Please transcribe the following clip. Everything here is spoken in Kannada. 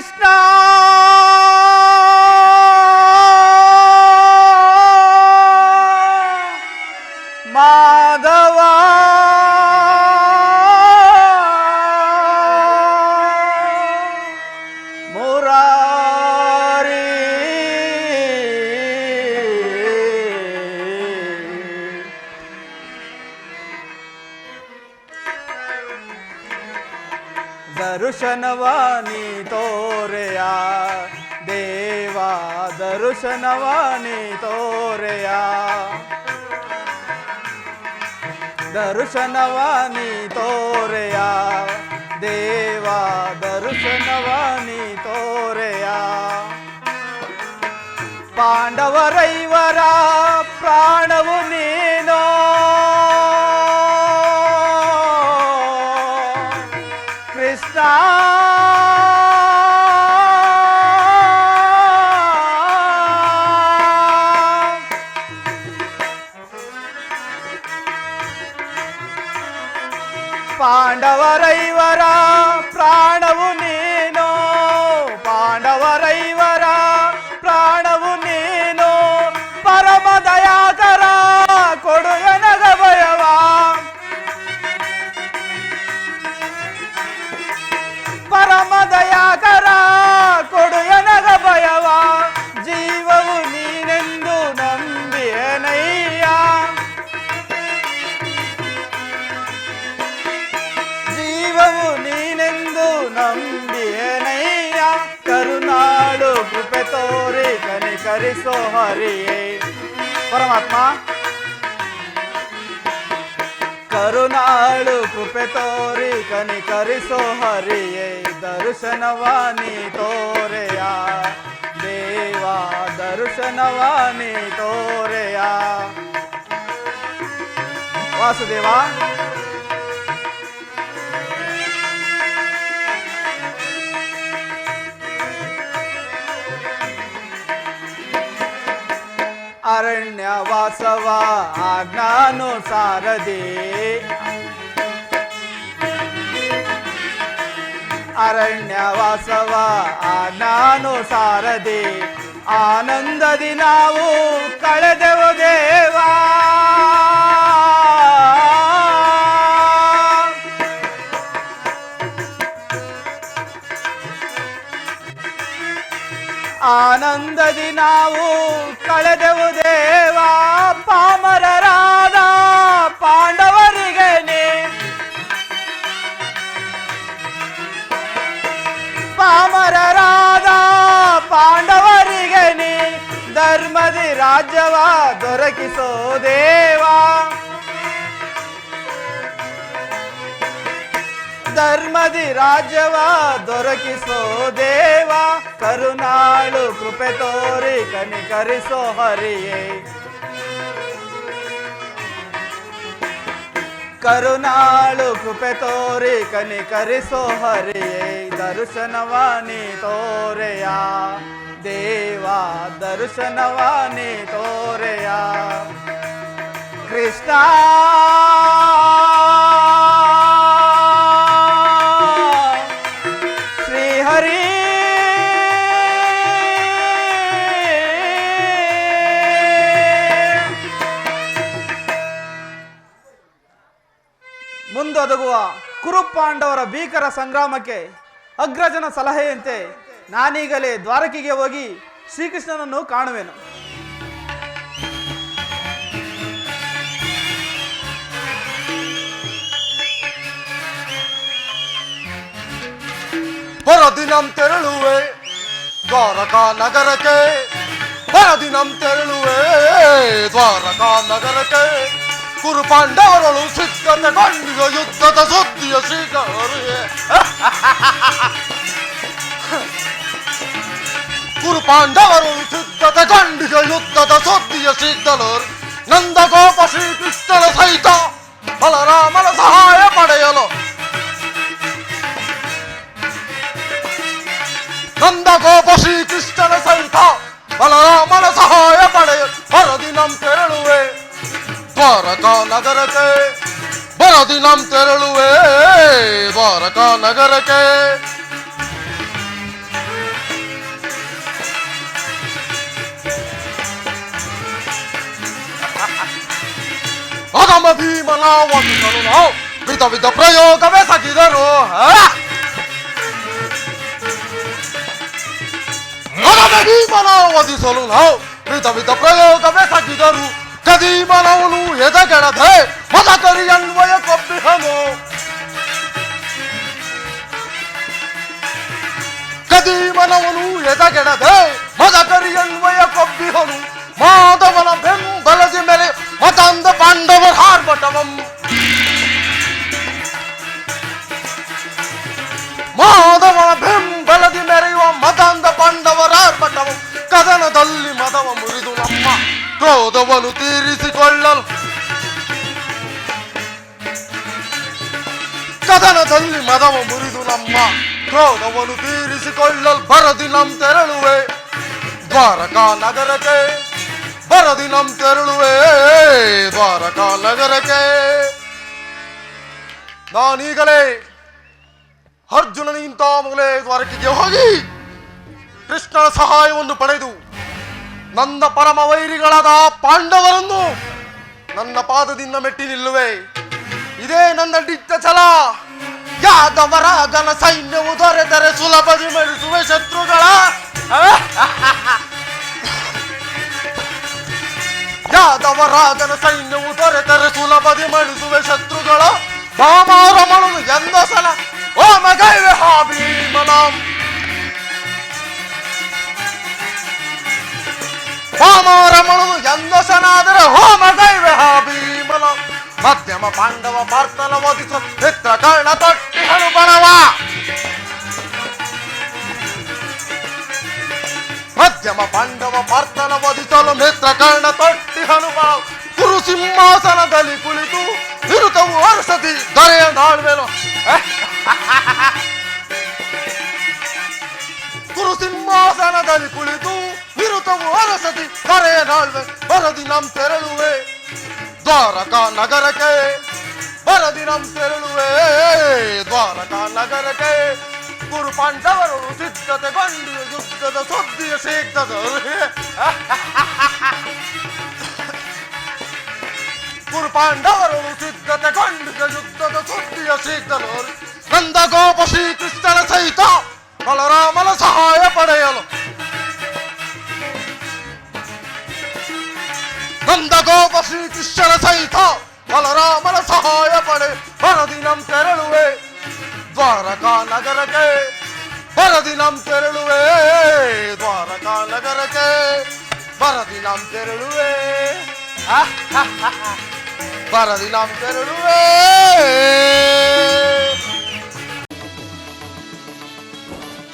Krishna. દર્શનવાની તોરયા. દેવા દર્શનવાની તોરયા. દર્શનવાની તોરયા. દેવા દર્શનવાની તોરયા. પાંડવ રૈવરા પ્રાણવની তারা కృపే తోరే కని కరి సోహరి పరమాత్మ. కరుణాళు కృపే తోరి కని కరి సోహరి దర్శనవాణి తోరయా దేవా దర్శనవాణి తోరయా వాసుదేవా. ವಾಸವ ಆಜ್ಞಾನುಸಾರದಿ ಅರಣ್ಯ ವಾಸವ ಆಜ್ಞಾನುಸಾರದಿ ಆನಂದದಿ ನಾವು ಕಳೆದೆವು ನಾವು ಕಳೆದೆವು ದೇವ ಪಾಮರರಾದ ಪಾಂಡವರಿಗೆ ನೀ. ಪಾಮರರಾದ ಪಾಂಡವರಿಗೆ ನೀ. ಧರ್ಮದಿ ರಾಜ್ಯವ ದೊರಕಿಸೋ ದೇವಾ. ధర్మది రాజవా దొరకి దేవా కరుణాళు కృపెతోరి కనికరిసో హరియే. కరుణాళు కృపెతోరి కనికరిసో హరియే. దర్శనవాణి తోరయా దేవా దర్శనవాణి తోరయా. కృష్ణా ಮುಂದೊದಗುವ ಕುರುಪಾಂಡವರ ಭೀಕರ ಸಂಗ್ರಾಮಕ್ಕೆ ಅಗ್ರಜನ ಸಲಹೆಯಂತೆ ನಾನೀಗಲೇ ದ್ವಾರಕಿಗೆ ಹೋಗಿ ಶ್ರೀಕೃಷ್ಣನನ್ನು ಕಾಣುವೆನು. ಹೊರದಿನಂ ತೆರಳುವೆ ದ್ವಾರಕಾ ನಗರಕ್ಕೆ, ಹೊರದಿನಂ ತೆರಳುವೆ ದ್ವಾರಕಾ ನಗರಕ್ಕೆ. Kurpan taulu sitten ne kandio juttata sotti ja sikari. Kurpan taulu sitten ne kandio juttata sotti ja sikari. Nanda kaapasi pistele saita ಸಾಗರಕ್ಕೆ ಬರದಿ ನಮ್ ತೆರಳುವೆ ಬಾರಕ ನಗರಕ್ಕೆ ಅಗಮ ಭೀಮನ ಒಂದು ನಾವು ವಿಧ ವಿಧ ಪ್ರಯೋಗವೇ ಸಾಗಿದರು ಅಗಮ ಭೀಮನ ಒದಿಸಲು ನಾವು ವಿಧ ವಿಧ ಪ್ರಯೋಗವೇ ಸಾಗಿದರು ಕದೀಮನವನು ಎದಗೆಡದೆ ಮದ ಕರಿಯನ್ವಯ ಕೊಬ್ಬಿಹನು ಕದೀಮನವನು ಎದಗೆಡದೆ ಮದ ಕರಿಯನ್ವಯ ಕೊಬ್ಬಿಹನು ಮಾಧವನ ಬೆಂಬಲದಿ ಮೇಲೆ ಮತಾಂಧ ಪಾಂಡವರ ಆರ್ಭಟವಂ ಕ್ರೋಧವನ್ನು ತೀರಿಸಿಕೊಳ್ಳಲು ಕದನದಲ್ಲಿ ಮದವ ಮುರಿದು ನಮ್ಮ ಕ್ರೋಧವನ್ನು ತೀರಿಸಿಕೊಳ್ಳಲು ಬರದಿ ನಮ್ ತೆರಳುವೆ ದ್ವಾರಕಾ ನಗರಕ್ಕೆ ಬರದಿ ನಮ್ ತೆರಳುವೆ ದ್ವಾರಕಾ ನಗರಕ್ಕೆ ನಾನೀಗಲೇ ಅರ್ಜುನನ ಇಂಥ ಮೊದಲೇ ದ್ವಾರಕೆಗೆ ಹೋಗಿ ಕೃಷ್ಣನ ಸಹಾಯವನ್ನು ಪಡೆದು ನನ್ನ ಪರಮ ವೈರಿಗಳಾದ ಪಾಂಡವರನ್ನು ನನ್ನ ಪಾದದಿಂದ ಮೆಟ್ಟಿ ನಿಲ್ಲುವೆ. ಇದೇ ನನ್ನ ದಿಟ್ಟ ಛಲ. ಯಾದವರ ಘನ ಸೈನ್ಯವು ದೊರೆತರೆ ಸುಲಭದಿ ಮೆಡಿಸುವೆ ಶತ್ರುಗಳ. ಯಾದವರ ಘನ ಸೈನ್ಯವು ದೊರೆತರೆ ಸುಲಭದಿ ಮಡಿಸುವೆ ಶತ್ರುಗಳ. ಭಾಮಾರಮಣನು ಎಂದ ಸಲ ಭಾಮಾರಮಣನು ಎಂದ ಎಂದಸನಾದರ ಹೋಮ ದೈವ ಭೀಮಲ. ಮಧ್ಯಮ ಪಾಂಡವ ಪಾರ್ಥನ ವಧಿಸ ಚಿತ್ರ ಕರ್ಣ ತೊಟ್ಟಿ ಹನುಮನವ. ಮಧ್ಯಮ ಪಾಂಡವ ಪಾರ್ಥನ ಓದಿಸಲು ಮಿತ್ರ ಕರ್ಣ ತೊಟ್ಟಿ ಹನುಮ ಗುರು ಸಿಂಹಾಸನದಲ್ಲಿ ಕುಳಿತು ಬಿರುಕವು ಅರಸತಿ ದೊರೆಯ ನಾಳ್ವೇನು ಗುರು ಸಿಂಹಾಸನದಲ್ಲಿ ಕುಳಿತು ವಿರುತವು ಅರಸತಿ ಕರೆಯ ನಾಳ್ವೆ ಬರದಿ ನಮ್ ತೆರಳುವೆ. ದ್ವಾರಕಾ ನಗರಕ್ಕೆ ಬರದಿ ನಮ್ ತೆರಳುವೆ. ದ್ವಾರಕಾ ನಗರಕ್ಕೆ, ಗುರು ಪಾಂಡವರು ಸಿದ್ಧತೆಗೊಂಡು ಯುದ್ಧದ ಸುದ್ದಿಯ ಸಿಗ್ತದ ಗುರು ಪಾಂಡವರು ಸಿದ್ಧತೆಗೊಂಡು ಯುದ್ಧದ ಸುದ್ದಿಯ ಸಿಗ್ತದ ನಂದ ಗೋಪ ಶ್ರೀ ಕೃಷ್ಣನ ಸಹಿತ ಬಲರಾಮನ ಸಹಾಯ ನಂದ ಗೋಪ ಶ್ರೀಕೃಷ್ಣನ ಸಹಿತ ಬಲರಾಮನ ಸಹಾಯ ಪಡೆ ಬರದಿನಂ ತೆರಳುವೆ ದ್ವಾರಕಾ ನಗರಕ್ಕೆ ಬರದಿನಂ ತೆರಳುವೆ ದ್ವಾರಕಾ ನಗರಕ್ಕೆ ಬರದಿನಂ ತೆರಳುವೆ ಬರದಿನಂ ತೆರಳುವೆ